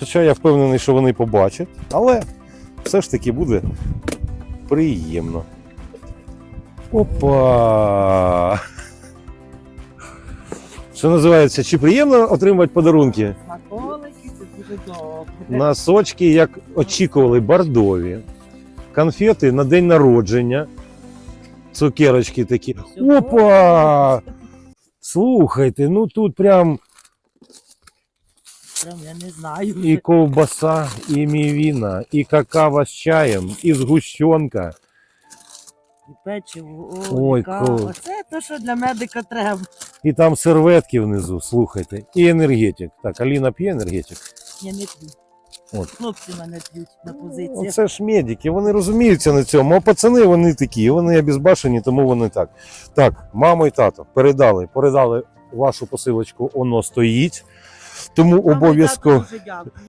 Хоча я впевнений, що вони побачать, але все ж таки буде приємно. Опа! Що називається, чи приємно отримувати подарунки? Смаколики, це дуже добре. Носочки, як очікували, бордові. Конфети на день народження. Цукерочки такі. Опа! Слухайте, ну тут прям Прям я не знаю. і ковбаса, і мівіна, і какао з чаєм, і згущенка. І печиво. Ой, Ой, кава. круто. Це те, що для медика треба. І там серветки внизу, слухайте, і енергетик. Так, Аліна п'є енергетик. Я не п'ю. От. Хлопці мене п'ють на позиціях. Оце ж медики, вони розуміються на цьому. А пацани вони такі, вони обізбашені, тому вони так. Так, мамо і тато передали, передали вашу посилочку, воно стоїть. Тому обов'язково.